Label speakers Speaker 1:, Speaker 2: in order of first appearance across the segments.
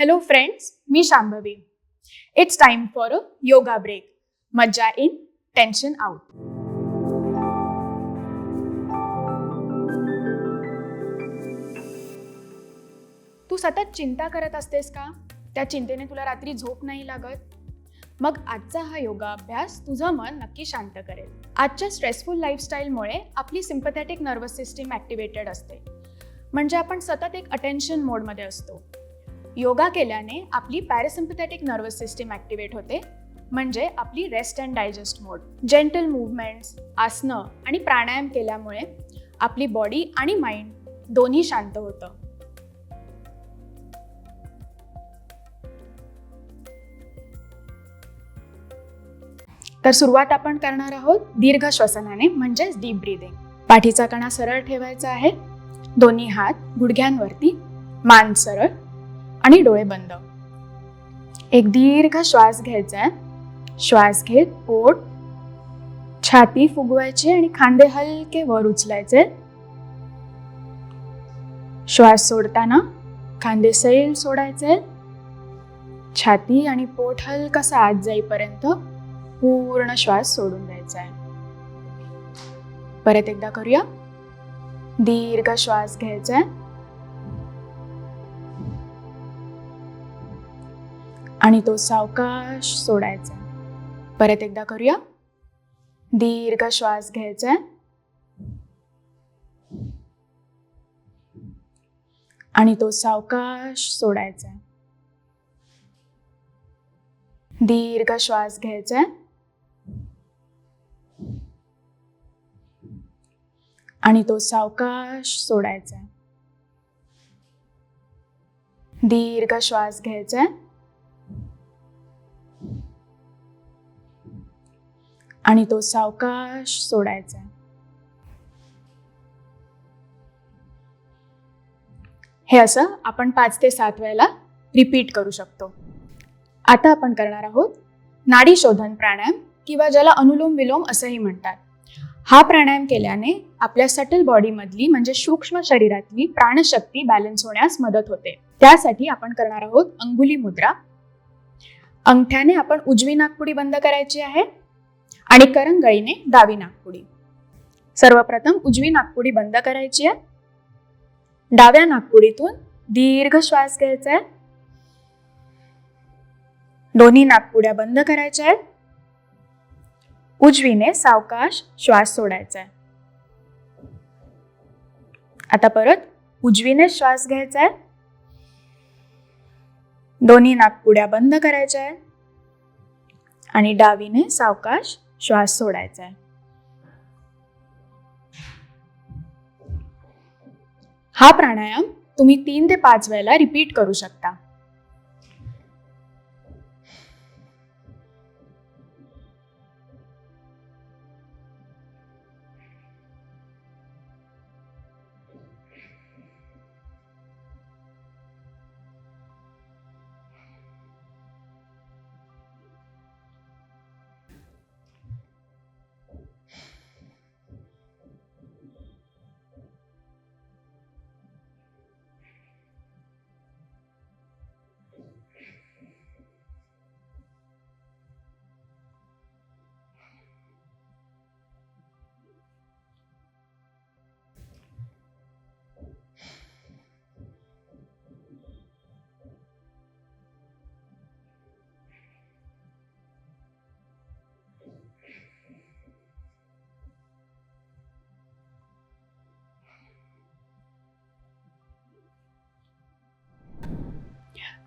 Speaker 1: Hello friends me Shambhavi. It's time for a yoga break मज्जा in tension out तू सतत चिंता करत असतेस का? त्या चिंतेने तुला रात्री झोप नाही लागत? मग आजचा हा योगा अभ्यास तुझं मन नक्की शांत करेल. आजच्या स्ट्रेसफुल लाईफस्टाईलमुळे आपली सिम्पथॅटिक नर्वस सिस्टीम ॲक्टिवेटेड असते. म्हणजे आपण सतत एक अटेन्शन मोडमध्ये असतो. योगा केल्याने आपली पॅरासिम्पथॅटिक नर्वस सिस्टीम ॲक्टिवेट होते म्हणजे आपली rest and digest mode gentle movements आसनं आणि प्राणायाम केल्यामुळे आपली बॉडी आणि माइंड दोन्ही शांत होतं. तर सुरुवात आपण करणार आहोत दीर्घ श्वसनाने म्हणजेच डीप ब्रीदिंग पाठीचा कणा सरळ ठेवायचा आहे. दोन्ही हात गुडघ्यांवरती मान सरळ आणि डोळे बंद. एक दीर्घ श्वास घ्यायचा आहे. श्वास घेत पोट छाती फुगवायची आणि खांदे हलके वर उचलायचे. श्वास सोडताना खांदे सैल सोडायचे. छाती आणि पोट हलकासा आत जाईपर्यंत पूर्ण श्वास सोडून द्यायचा आहे. परत एकदा करूया. दीर्घ श्वास घ्यायचा आहे. आणि तो सावकाश सोडायचा. परत एकदा करूया. दीर्घ श्वास घ्यायचा. आहे आणि तो सावकाश सोडायचा. दीर्घ श्वास घ्यायचा. आहे आणि तो सावकाश सोडायचा. दीर्घ श्वास घ्यायचा. आणि तो सावकाश सोडायचा हे असं आपण पाच ते सात वेळेला रिपीट करू शकतो. आता आपण करणार आहोत नाडी शोधन प्राणायाम किंवा ज्याला अनुलोम विलोम असंही म्हणतात. हा प्राणायाम केल्याने आपल्या सटल बॉडीमधली म्हणजे सूक्ष्म शरीरातली प्राणशक्ती बॅलन्स होण्यास मदत होते. त्यासाठी आपण करणार आहोत अंगुली मुद्रा. अंगठ्याने आपण उजवी नागपुडी बंद करायची आहे. आणि करंगळीने डावी नागपुडी. सर्वप्रथम उजवी नागपुडी बंद करायची आहे. डाव्या नागपुडीतून दीर्घ श्वास घ्यायचा आहे. दोन्ही नागपुड्या बंद करायच्या आहेत. उजवीने सावकाश श्वास सोडायचा आहे. आता परत उजवीने श्वास घ्यायचा आहे. दोन्ही नागपुड्या बंद करायच्या आहेत. आणि डावीने सावकाश श्वास सोडायचा आहे. हा प्राणायाम तुम्ही तीन ते पाच वेळेला रिपीट करू शकता.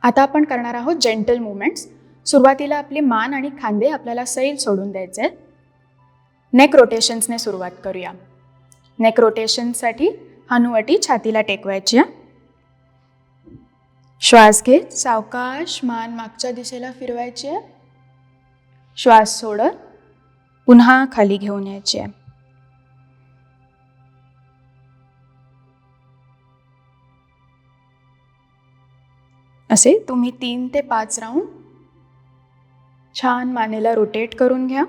Speaker 1: आता आपण करणार आहोत जेंटल मुवमेंट्स सुरुवातीला आपली मान आणि खांदे आपल्याला सैल सोडून द्यायचे. आहेत नेक रोटेशन्सने सुरुवात करूया. नेक रोटेशनसाठी हनुवटी छातीला टेकवायची आहे श्वास घेत सावकाश मान मागच्या दिशेला फिरवायची आहे श्वास सोडत पुन्हा खाली घेऊन यायची आहे असे? तुम्ही तीन ते पाच राऊंड छान मानेला रोटेट करून घ्या.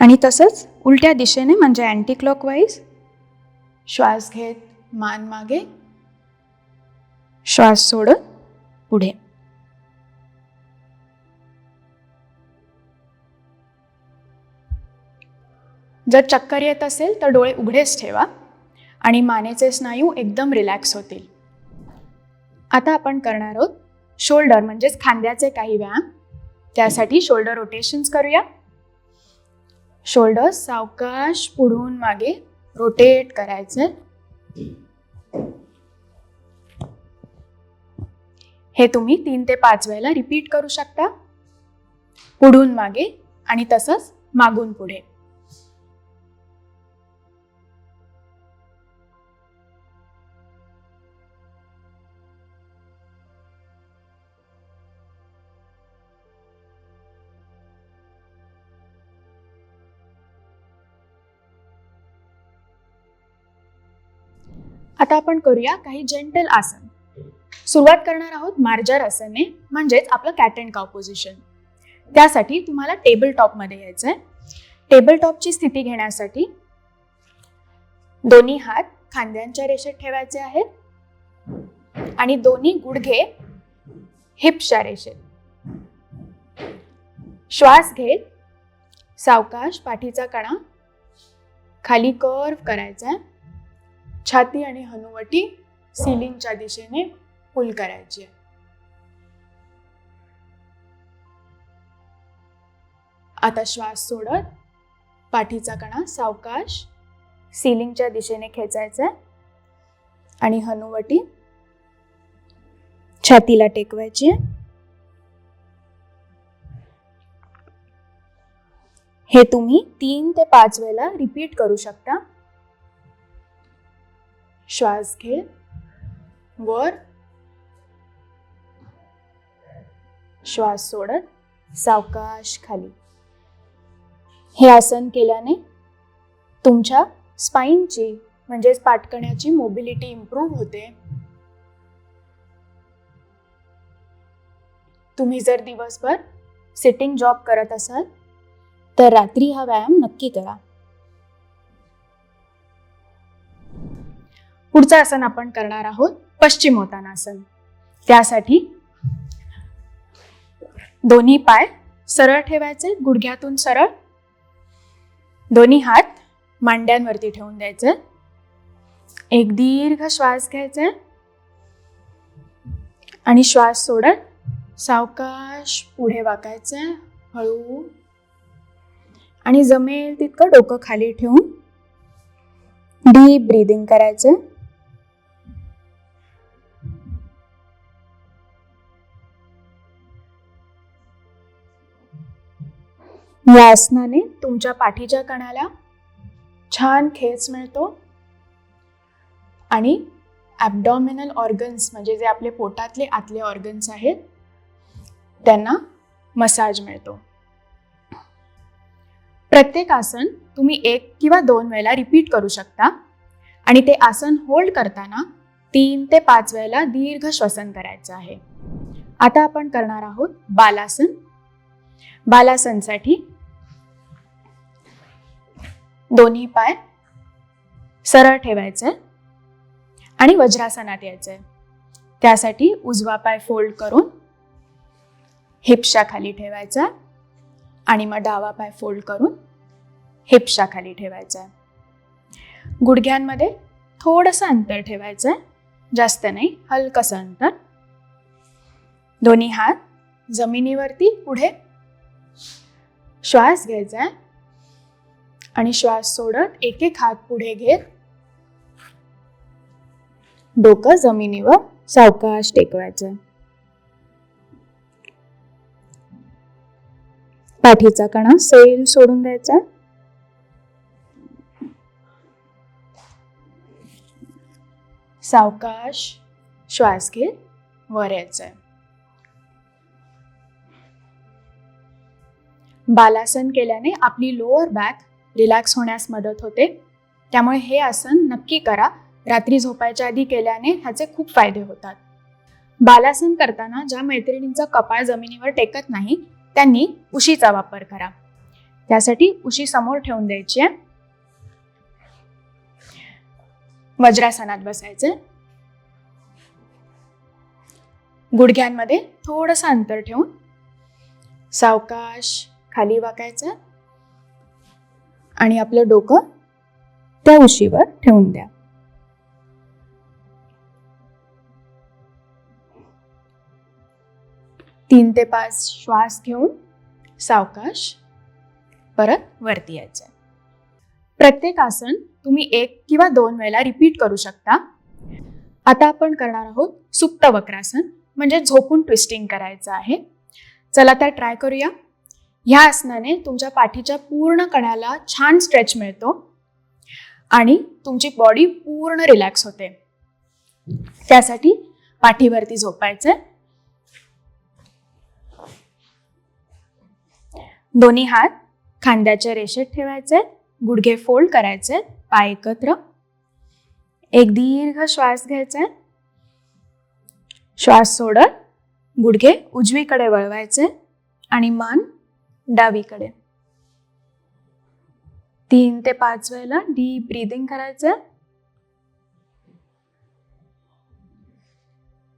Speaker 1: आणि तसंच उलट्या दिशेने म्हणजे अँटी क्लॉकवाईज श्वास घेत मान मागे श्वास सोडत पुढे. जर चक्कर येत असेल तर डोळे उघडेच ठेवा आणि मानेचे स्नायू एकदम रिलॅक्स होतील. आता आपण करणार आहोत शोल्डर म्हणजेच खांद्याचे काही व्यायाम. त्यासाठी शोल्डर रोटेशन्स करूया. शोल्डर सावकाश पुढून मागे रोटेट करायचे. हे तुम्ही तीन ते पाच वेळेला रिपीट करू शकता. पुढून मागे आणि तसंच मागून पुढे. आता आपण करूया काही जेंटल आसन. सुरुवात करणार आहोत मार्जर आसनने म्हणजेच आपलं कॅट अँड काव पोझिशन त्यासाठी तुम्हाला टेबल टॉपमध्ये यायचं आहे टेबल टॉपची स्थिती घेण्यासाठी दोन्ही हात खांद्यांच्या रेषेत ठेवायचे आहेत आणि दोन्ही गुडघे हिप्सच्या रेषेत. श्वास घेत सावकाश पाठीचा कणा खाली कर्व करायचा आहे. छाती आणि हनुवटी सिलिंगच्या दिशेने पुल करायची आहे. आता श्वास सोडत पाठीचा कणा सावकाश सिलिंगच्या दिशेने खेचायचा आहे. आणि हनुवटी छातीला टेकवायची आहे. हे तुम्ही तीन ते पाच वेळेला रिपीट करू शकता. श्वास घे वर श्वास सोडत सावकाश खाली. हे आसन केल्याने तुमच्या स्पाईनची म्हणजेच पाटकण्याची मोबिलिटी इम्प्रूव्ह होते. तुम्ही जर दिवसभर सिटिंग जॉब करत असाल तर रात्री हा व्यायाम नक्की करा. पुढचं आसन आपण करणार आहोत पश्चिमोत्तानासन त्यासाठी दोन्ही पाय सरळ ठेवायचे गुडघ्यातून सरळ. दोन्ही हात मांड्यांवरती ठेवून द्यायचे. एक दीर्घ श्वास घ्यायचा. आणि श्वास सोडत सावकाश पुढे वाकायचं हळू. आणि जमेल तितकं डोकं खाली ठेवून डीप ब्रीदिंग करायचं. या आसनाने तुमच्या पाठीच्या कणाला छान खेच मिळतो. आणि ॲबडॉमिनल ऑर्गन्स म्हणजे जे आपले पोटातले आतले ऑर्गन्स आहेत त्यांना मसाज मिळतो. प्रत्येक आसन तुम्ही एक किंवा दोन वेळेला रिपीट करू शकता. आणि ते आसन होल्ड करताना तीन ते पाच वेळेला दीर्घ श्वसन करायचं आहे. आता आपण करणार आहोत बालासन. बालासनसाठी दोन्ही पाय सरळ ठेवायचे आणि वज्रासनात यायचे. त्यासाठी उजवा पाय फोल्ड करून हिप्सच्या खाली ठेवायचा आणि मग डावा पाय फोल्ड करून हिप्सच्या खाली ठेवायचा. गुडघ्यांमध्ये थोडंसं अंतर ठेवायचं आहे जास्त नाही हलकंसं अंतर. दोन्ही हात जमिनीवरती पुढे श्वास घ्यायचा. आहे आणि श्वास सोडत एक एक हात पुढे घेत डोकं जमिनीवर सावकाश टेकवायचं. पाठीचा कणा सेल सोडून द्यायचा. सावकाश श्वास घेत वर यायचंय बालासन केल्याने आपली लोअर बॅक रिलॅक्स होण्यास मदत होते. त्यामुळे हे आसन नक्की करा. रात्री झोपायच्या आधी केल्याने ह्याचे खूप फायदे होतात. बालासन करताना ज्या मैत्रिणींचा कपाळ जमिनीवर टेकत नाही त्यांनी उशीचा वापर करा. त्यासाठी उशी समोर ठेवून द्यायची आहे. वज्रासनात बसायचे. गुडघ्यांमध्ये थोडंसं अंतर ठेवून सावकाश खाली वाकायचं. आणि आपलं डोकं त्या उशीवर ठेवून द्या. तीन ते पाच श्वास घेऊन सावकाश परत वरती यायचं. प्रत्येक आसन तुम्ही एक किंवा दोन वेळेला रिपीट करू शकता. आता आपण करणार आहोत सुप्त वक्रासन म्हणजे झोपून ट्विस्टिंग करायचं आहे. चला तर ट्राय करूया. ह्या आसनाने तुमच्या पाठीच्या पूर्ण कण्याला छान स्ट्रेच मिळतो आणि तुमची बॉडी पूर्ण रिलॅक्स होते. त्यासाठी पाठीवरती झोपायचं दोन्ही हात खांद्याच्या रेषेत ठेवायचे गुडघे फोल्ड करायचे पाय एकत्र. एक दीर्घ श्वास घ्यायचा श्वास सोडत गुडघे उजवीकडे वळवायचे आणि मन डावीकडे. तीन ते पाच वेळेला डीप ब्रीदिंग करायचं.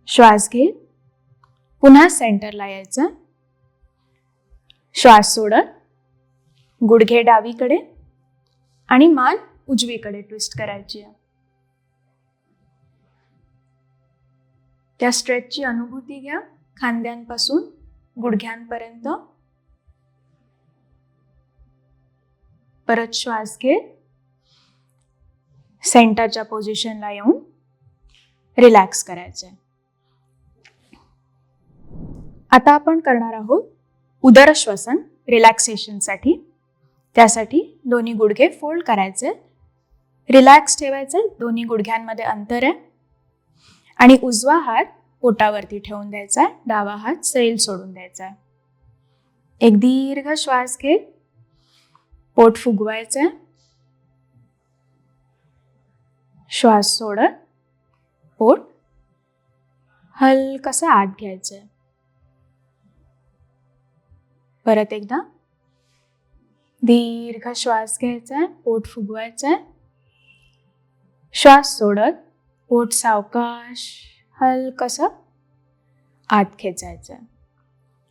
Speaker 1: श्वास घे पुन्हा सेंटरला यायचं. श्वास सोडत गुडघे डावीकडे आणि मान उजवीकडे ट्विस्ट करायची. आहे त्या स्ट्रेचची अनुभूती घ्या. खांद्यांपासून गुडघ्यांपर्यंत. परत श्वास घे सेंटरच्या पोझिशनला येऊन रिलॅक्स करायचे आता आपण करणार आहोत उदर श्वसन रिलॅक्सेशनसाठी त्यासाठी दोन्ही गुडघे फोल्ड करायचे. रिलॅक्स ठेवायचे दोन्ही गुडघ्यांमध्ये अंतर आहे. आणि उजवा हात पोटावरती ठेवून द्यायचा आहे डावा हात सैल सोडून द्यायचा. आहे एक दीर्घ श्वास घे पोट फुगवायचं आहे श्वास सोडत पोट हलकसं आत घ्यायचं आहे परत एकदा. दीर्घ श्वास घ्यायचा आहे पोट फुगवायचं आहे श्वास सोडत पोट सावकाश हलकस आत खेचायचं आहे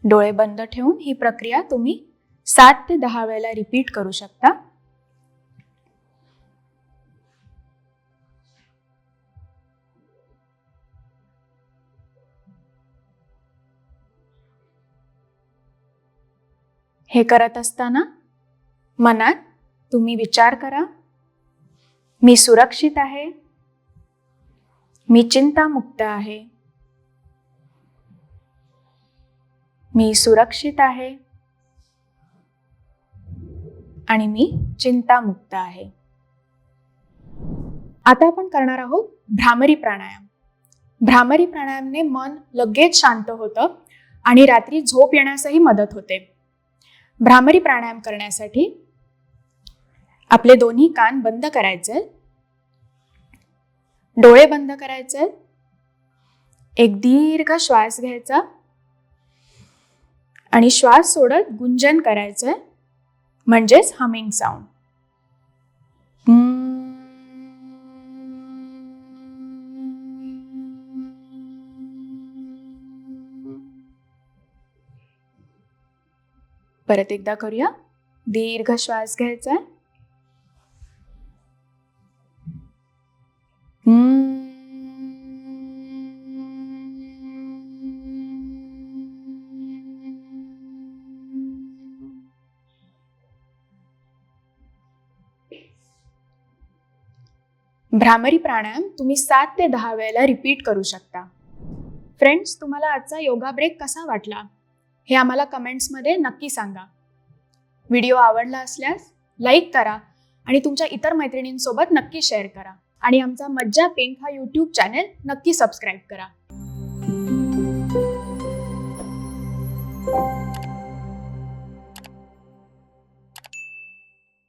Speaker 1: डोळे बंद ठेवून ही प्रक्रिया तुम्ही सात ते दहा वेळेला रिपीट करू शकता. हे करत असताना मनात तुम्ही विचार करा. मी सुरक्षित आहे. मी चिंतामुक्त आहे. मी सुरक्षित आहे. आणि मी चिंतामुक्त आहे. आता आपण करणार आहोत भ्रामरी प्राणायाम. भ्रामरी प्राणायामने मन लगेच शांत होतं आणि रात्री झोप येण्यासही मदत होते. भ्रामरी प्राणायाम करण्यासाठी आपले दोन्ही कान बंद करायचे. डोळे बंद करायचे. एक दीर्घ श्वास घ्यायचा आणि श्वास सोडत गुंजन करायचंय म्हणजेच हमिंग साऊंड परत एकदा करूया. दीर्घ श्वास घ्यायचा आहे. भ्रामरी प्राणायाम तुम्ही सात ते दहा वेळेला रिपीट करू शकता. फ्रेंड्स तुम्हाला आजचा योगा ब्रेक कसा वाटला? हे आम्हाला कमेंट्समध्ये नक्की सांगा. व्हिडिओ आवडला असल्यास लाईक करा आणि तुमच्या इतर मैत्रिणींसोबत नक्की शेअर करा. आणि आमचा मज्जा पिंक हा यूट्यूब चॅनेल नक्की सबस्क्राईब करा.